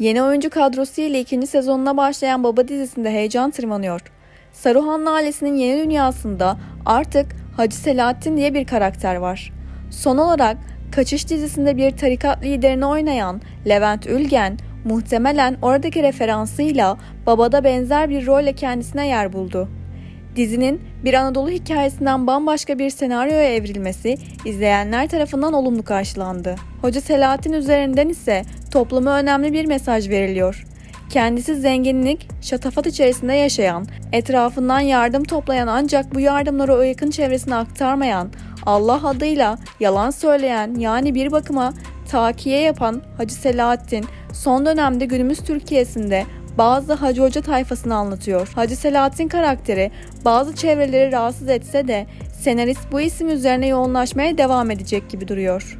Yeni oyuncu kadrosu ile ikinci sezonuna başlayan Baba dizisinde heyecan tırmanıyor. Saruhanlı ailesinin yeni dünyasında artık Hacı Selahattin diye bir karakter var. Son olarak Kaçış dizisinde bir tarikat liderini oynayan Levent Ülgen muhtemelen oradaki referansıyla Baba'da benzer bir rolle kendisine yer buldu. Dizinin bir Anadolu hikayesinden bambaşka bir senaryoya evrilmesi izleyenler tarafından olumlu karşılandı. Hoca Selahattin üzerinden ise topluma önemli bir mesaj veriliyor. Kendisi zenginlik, şatafat içerisinde yaşayan, etrafından yardım toplayan ancak bu yardımları o yakın çevresine aktarmayan, Allah adıyla yalan söyleyen yani bir bakıma takiye yapan Hacı Selahattin son dönemde günümüz Türkiye'sinde bazı Hacı Hoca tayfasını anlatıyor. Hacı Selahattin karakteri bazı çevreleri rahatsız etse de senarist bu isim üzerine yoğunlaşmaya devam edecek gibi duruyor.